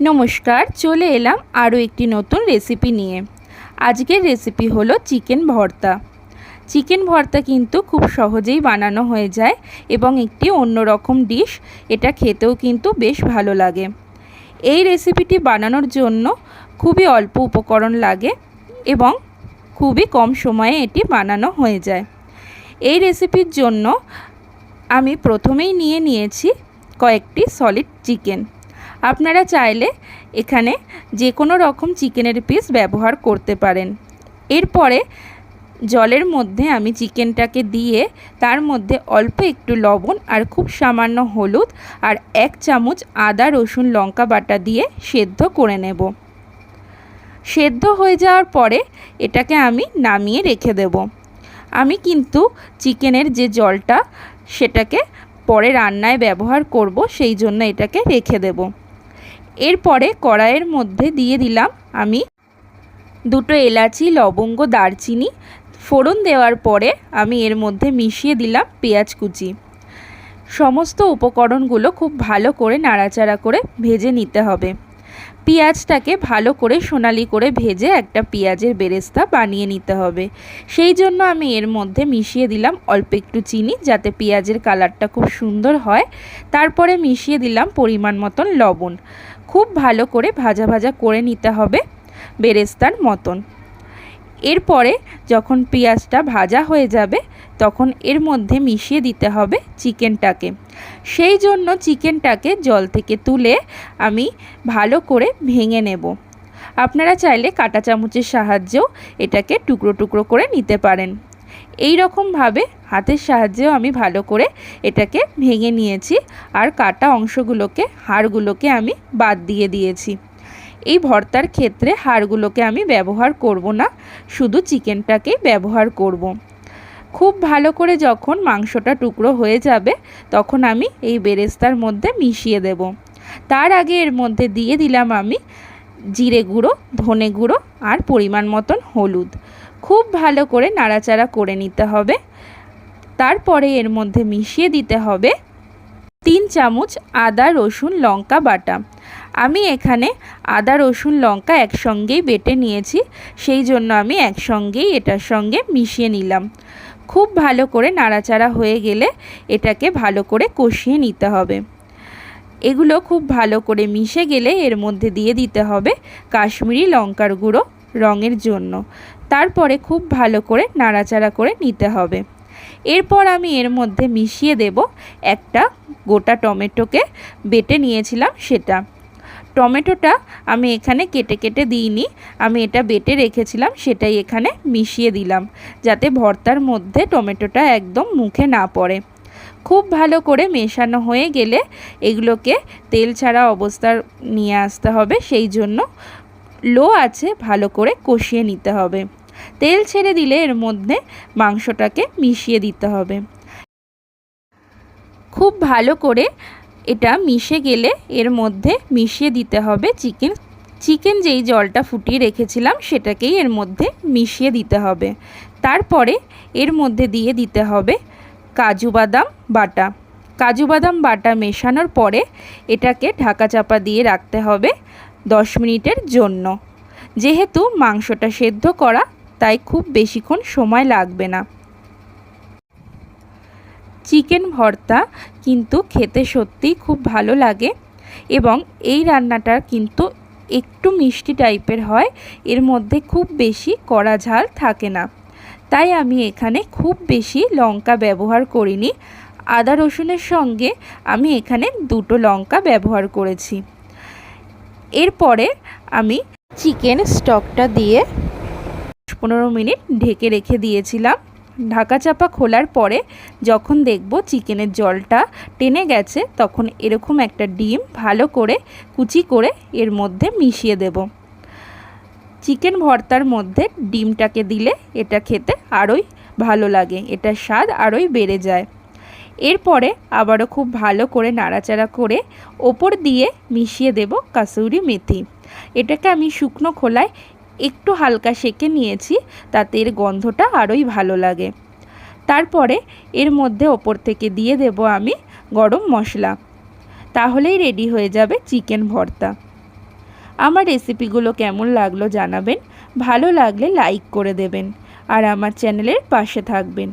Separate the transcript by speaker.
Speaker 1: নমস্কার, চলে এলাম আরও একটি নতুন রেসিপি নিয়ে। আজকের রেসিপি হলো চিকেন ভর্তা। চিকেন ভর্তা কিন্তু খুব সহজেই বানানো হয়ে যায় এবং একটি অন্যরকম ডিশ এটা খেতেও কিন্তু বেশ ভালো লাগে। এই রেসিপিটি বানানোর জন্য খুবই অল্প উপকরণ লাগে এবং খুবই কম সময়ে এটি বানানো হয়ে যায়। এই রেসিপির জন্য আমি প্রথমেই নিয়ে নিয়েছি কয়েকটি সলিড চিকেন আপনারা চাইলে এখানে যে কোনো রকম চিকেনের পিস ব্যবহার করতে পারেন। এরপরে জলের মধ্যে আমি চিকেনটাকে দিয়ে তার মধ্যে অল্প একটু লবণ আর খুব সামান্য হলুদ আর এক চামচ আদা, রসুন, লঙ্কা বাটা দিয়ে সেদ্ধ করে নেব। সেদ্ধ হয়ে যাওয়ার পরে এটাকে আমি নামিয়ে রেখে দেব। আমি কিন্তু চিকেনের যে জলটা সেটাকে পরে রান্নায় ব্যবহার করব, সেই জন্য এটাকে রেখে দেব। এরপরে কড়াইয়ের মধ্যে দিয়ে দিলাম আমি দুটো এলাচি, লবঙ্গ, দারচিনি। ফোড়ন দেওয়ার পরে আমি এর মধ্যে মিশিয়ে দিলাম পেঁয়াজ কুচি। সমস্ত উপকরণগুলো খুব ভালো করে নাড়াচাড়া করে ভেজে নিতে হবে। পেঁয়াজটাকে ভালো করে সোনালি করে ভেজে একটা পেঁয়াজের বেরেস্তা বানিয়ে নিতে হবে। সেই জন্য আমি এর মধ্যে মিশিয়ে দিলাম অল্প একটু চিনি যাতে পেঁয়াজের কালারটা খুব সুন্দর হয়। তারপরে মিশিয়ে দিলাম পরিমাণ মতন লবণ। খুব ভালো করে ভাজা ভাজা করে নিতে হবে বেরেস্তার মতন। এরপরে যখন পেঁয়াজটা ভাজা হয়ে যাবে, তখন এর মধ্যে মিশিয়ে দিতে হবে চিকেনটাকে। সেই জন্য চিকেনটাকে জল থেকে তুলে আমি ভালো করে ভেঙে নেব। আপনারা চাইলে কাঁটা চামচের সাহায্যেও এটাকে টুকরো টুকরো করে নিতে পারেন। এই রকমভাবে হাতের সাহায্যেও আমি ভালো করে এটাকে ভেঙে নিয়েছি আর কাটা অংশগুলোকে, হাড়গুলোকে আমি বাদ দিয়ে দিয়েছি। এই ভর্তার ক্ষেত্রে হাড়গুলোকে আমি ব্যবহার করব না, শুধু চিকেনটাকেই ব্যবহার করব। খুব ভালো করে যখন মাংসটা টুকরো হয়ে যাবে, তখন আমি এই বেরেস্তার মধ্যে মিশিয়ে দেব। তার আগে এর মধ্যে দিয়ে দিলাম আমি জিরে গুঁড়ো, ধনে গুঁড়ো আর পরিমাণ মতন হলুদ। খুব ভালো করে নাড়াচাড়া করে নিতে হবে। তারপরে এর মধ্যে মিশিয়ে দিতে হবে তিন চামচ আদা, রসুন, লঙ্কা বাটা। আমি এখানে আদা, রসুন, লঙ্কা একসঙ্গেই বেটে নিয়েছি, সেই জন্য আমি একসঙ্গেই এটার সঙ্গে মিশিয়ে নিলাম। খুব ভালো করে নাড়াচাড়া হয়ে গেলে এটাকে ভালো করে কষিয়ে নিতে হবে। এগুলো খুব ভালো করে মিশে গেলে এর মধ্যে দিয়ে দিতে হবে কাশ্মীরি লঙ্কার গুঁড়ো রঙের জন্য। তারপরে খুব ভালো করে নাড়াচাড়া করে নিতে হবে। এরপর আমি এর মধ্যে মিশিয়ে দেব একটা গোটা টমেটোকে, বেটে নিয়েছিলাম সেটা। টমেটোটা আমি এখানে কেটে কেটে দিইনি, আমি এটা বেটে রেখেছিলাম, সেটাই এখানে মিশিয়ে দিলাম, যাতে ভর্তার মধ্যে টমেটোটা একদম মুখে না পড়ে। খুব ভালো করে মেশানো হয়ে গেলে এগুলোকে তেল ছাড়া অবস্থার নিয়ে আসতে হবে, সেই জন্য লো আছে, ভালো করে কষিয়ে নিতে হবে। তেল ছেড়ে দিলে এর মধ্যে মাংসটাকে মিশিয়ে দিতে হবে। খুব ভালো করে এটা মিশে গেলে এর মধ্যে মিশিয়ে দিতে হবে চিকেন। চিকেন যেই জলটা ফুটিয়ে রেখেছিলাম, সেটাকেই এর মধ্যে মিশিয়ে দিতে হবে। তারপরে এর মধ্যে দিয়ে দিতে হবে কাজু বাদাম বাটা। কাজু বাদাম বাটা মেশানোর পরে এটাকে ঢাকা চাপা দিয়ে রাখতে হবে। দশ মিনিটের জন্য। যেহেতু মাংসটা সেদ্ধ করা, তাই খুব বেশিক্ষণ সময় লাগবে না। চিকেন ভর্তা কিন্তু খেতে সত্যিই খুব ভালো লাগে এবং এই রান্নাটা কিন্তু একটু মিষ্টি টাইপের হয়, এর মধ্যে খুব বেশি কড়া ঝাল থাকে না। তাই আমি এখানে খুব বেশি লঙ্কা ব্যবহার করিনি। আদা রসুনের সঙ্গে আমি এখানে দুটো লঙ্কা ব্যবহার করেছি। এরপরে আমি চিকেন স্টকটা দিয়ে পনেরো মিনিট ঢেকে রেখে দিয়েছিলাম। ঢাকা চাপা খোলার পরে যখন দেখব চিকেনের জলটা টেনে গেছে, তখন এরকম একটা ডিম ভালো করে কুচি করে এর মধ্যে মিশিয়ে দেব। চিকেন ভর্তার মধ্যে ডিমটাকে দিলে এটা খেতে আরোই ভালো লাগে, এটার স্বাদ আরোই বেড়ে যায়। এরপরে আবারও খুব ভালো করে নাড়াচাড়া করে ওপর দিয়ে মিশিয়ে দেব কাসুরি মেথি। এটাকে আমি শুকনো খোলায় একটু হালকা সেকে নিয়েছি, তাতে এর গন্ধটা আরোই ভালো লাগে। তারপরে এর মধ্যে ওপর থেকে দিয়ে দেব আমি গরম মশলা। তাহলেই রেডি হয়ে যাবে চিকেন ভর্তা। আমার রেসিপিগুলো কেমন লাগল জানাবেন। ভালো লাগলে লাইক করে দেবেন। আর আমার চ্যানেলের পাশে থাকবেন।